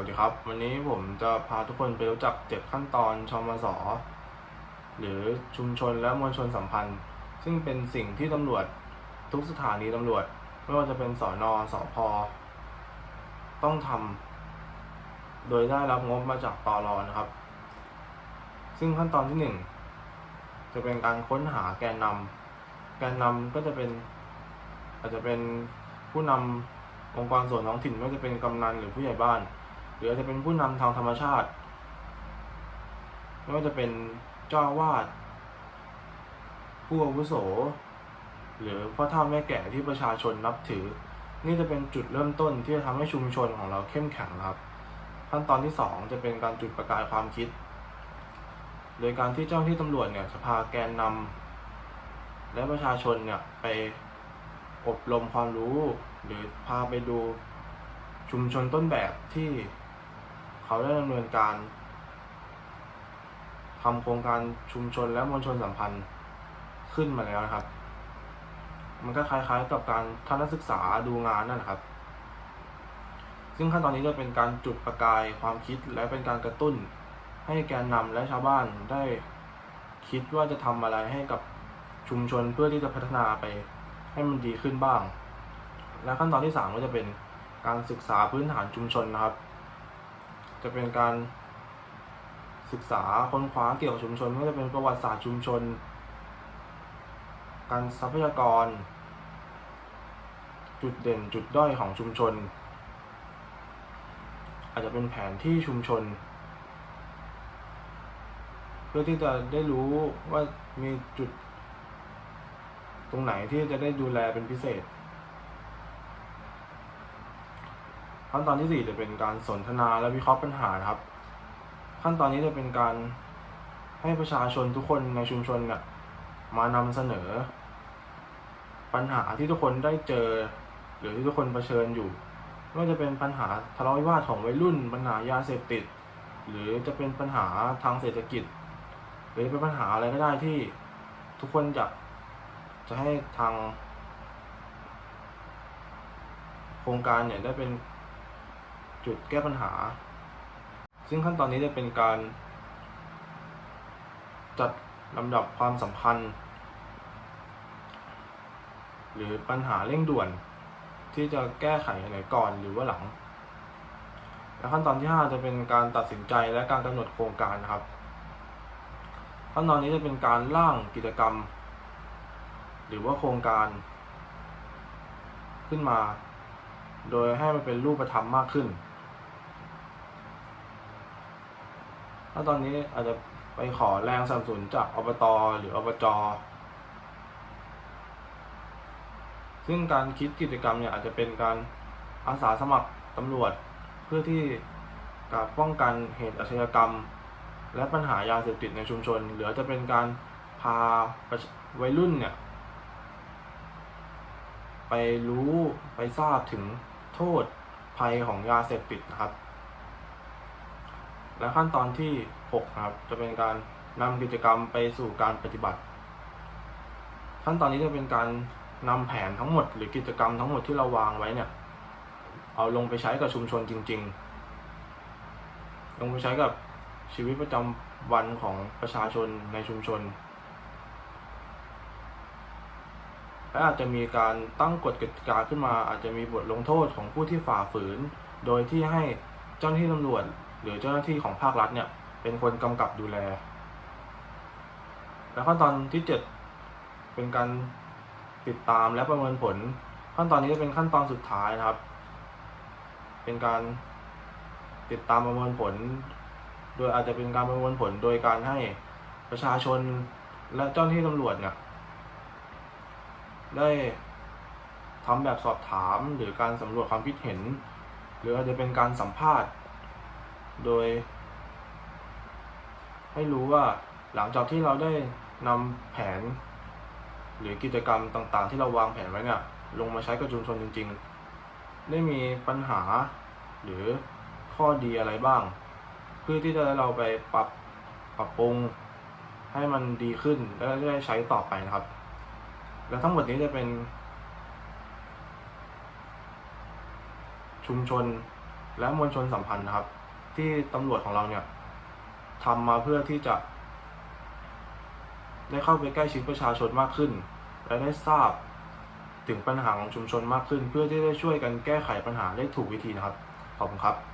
วัสดีครับ วันนี้ผมจะพาทุกคนไปรู้จักเจ็ดขั้นตอนชมสหรือชุมชนและมวลชนสัมพันธ์ ซึ่งเป็นสิ่งที่ตำรวจทุกสถานีตำรวจ ไม่ว่าจะเป็นสอนอสอพอต้องทำโดยได้รับงบมาจากตอรอนะครับ ซึ่งขั้นตอนที่หนึ่งจะเป็นการค้นหาแกนนำแกนนำก็จะเป็น อาจจะเป็นผู้นำองค์กรส่วนท้องถิ่นไม่ว่าจะเป็นกำนันหรือผู้ใหญ่บ้าน หรืออาจจะเป็นผู้นำทางธรรมชาติ ไม่ว่าจะเป็นเจ้าวาด ผู้อาวุโส หรือพ่อเฒ่าแม่แก่ที่ประชาชนนับถือ นี่จะเป็นจุดเริ่มต้นที่จะทำให้ชุมชนของเราเข้มแข็งครับ ขั้นตอนที่สองจะเป็นการจุดประกายความคิด โดยการที่เจ้าหน้าที่ตำรวจเนี่ยจะพาแกนนำและประชาชนเนี่ยไปอบรมความรู้ หรือพาไปดูชุมชนต้นแบบที่ เขาได้ดำเนินการทำโครงการชุมชนและมวลชนสัมพันธ์ขึ้นมาแล้วนะครับ มันก็คล้ายๆกับการทัศนศึกษาดูงานนั่นแหละครับ ซึ่งขั้นตอนนี้จะเป็นการจุดประกายความคิดและเป็นการกระตุ้น ให้แกนนำและชาวบ้านได้คิดว่าจะทำอะไรให้กับชุมชนเพื่อที่จะพัฒนาไปให้มันดีขึ้นบ้าง และขั้นตอนที่สามก็จะเป็นการศึกษาพื้นฐานชุมชนนะครับ จะเป็นการศึกษาค้นคว้าเกี่ยวกับชุมชนไม่ว่าจะเป็นประวัติศาสตร์ชุมชน การทรัพยากร จุดเด่นจุดด้อยของชุมชน อาจจะเป็นแผนที่ชุมชน เพื่อที่จะได้รู้ว่ามีจุด ตรงไหนที่จะได้ดูแลเป็นพิเศษ ขั้นตอนที่สี่จะเป็นการสนทนาและวิเคราะห์ปัญหานะครับ ขั้นตอนนี้จะเป็นการให้ประชาชนทุกคนในชุมชนเนี่ยมานำเสนอ ปัญหาที่ทุกคนได้เจอ หรือที่ทุกคนเผชิญอยู่ไม่ว่าจะเป็นปัญหาทะเลาะวิวาทของวัยรุ่น ปัญหายาเสพติด หรือจะเป็นปัญหาทางเศรษฐกิจ หรือเป็นปัญหาอะไรก็ได้ที่ทุกคนอยากจะให้ทาง โครงการเนี่ยได้เป็น จุดแก้ปัญหา ซึ่งขั้นตอนนี้จะเป็นการ จัดลำดับความสำคัญ หรือปัญหาเร่งด่วน ที่จะแก้ไขไหนก่อนหรือว่าหลัง และขั้นตอนที่ 5 จะเป็นการตัดสินใจและการกำหนดโครงการนะครับ ขั้นตอนนี้จะเป็นการร่างกิจกรรม หรือว่าโครงการ ขึ้นมาโดยให้มันเป็นรูปธรรมมากขึ้น ถ้าตอนนี้อาจจะไปขอแรงสนับสนุนจากอบตหรืออบจซึ่งการคิดกิจกรรมเนี่ยอาจจะเป็นการอาสาสมัครตำรวจ เพื่อที่การป้องกันเหตุอาชญากรรม และปัญหายาเสพติดในชุมชน หรืออาจจะเป็นการพาวัยรุ่นเนี่ยไปรู้ไปทราบถึงโทษภัยของยาเสพติดนะครับ และขั้นตอนที่6ครับจะเป็นการนำกิจกรรมไปสู่การปฏิบัติ ขั้นตอนนี้จะเป็นการนำแผนทั้งหมด หรือกิจกรรมทั้งหมดที่เราวางไว้เนี่ย เอาลงไปใช้กับชุมชนจริง ๆ ลงไปใช้กับชีวิตประจำวันของประชาชนในชุมชนและอาจจะมีการตั้งกฎกติกาขึ้นมา อาจจะมีบทลงโทษของผู้ที่ฝ่าฝืน โดยที่ให้เจ้าหน้าที่ตำรวจ หรือเจ้าหน้าที่ของภาครัฐเนี่ยเป็นคนกำกับดูแล และขั้นตอนที่ 7 เป็นการติดตามและประเมินผล ขั้นตอนนี้จะเป็นขั้นตอนสุดท้ายนะครับ เป็นการติดตามประเมินผล โดยอาจจะเป็นการประเมินผลโดยการให้ประชาชนและเจ้าหน้าที่ตำรวจเนี่ยได้ทำแบบสอบถามหรือการสำรวจความคิดเห็น หรืออาจจะเป็นการสัมภาษณ์ โดย ให้รู้ว่าหลังจากที่เราได้นำแผน หรือกิจกรรมต่างๆ ที่เราวางแผนไว้เนี่ยลงมาใช้กับชุมชนจริง ๆ ได้มีปัญหาหรือข้อดีอะไรบ้าง เพื่อที่จะเราไปปรับปรับปรุงให้มันดีขึ้นและได้ใช้ต่อไปนะครับ และทั้งหมดนี้จะเป็น ชุมชนและมวลชนสัมพันธ์นะครับ ที่ตำรวจของเราเนี่ยทำมาเพื่อที่จะ ได้เข้าไปใกล้ชิดประชาชนมากขึ้น และได้ทราบถึงปัญหาของชุมชนมากขึ้น เพื่อที่จะช่วยกันแก้ไขปัญหาได้ถูกวิธีนะครับขอบคุณครับ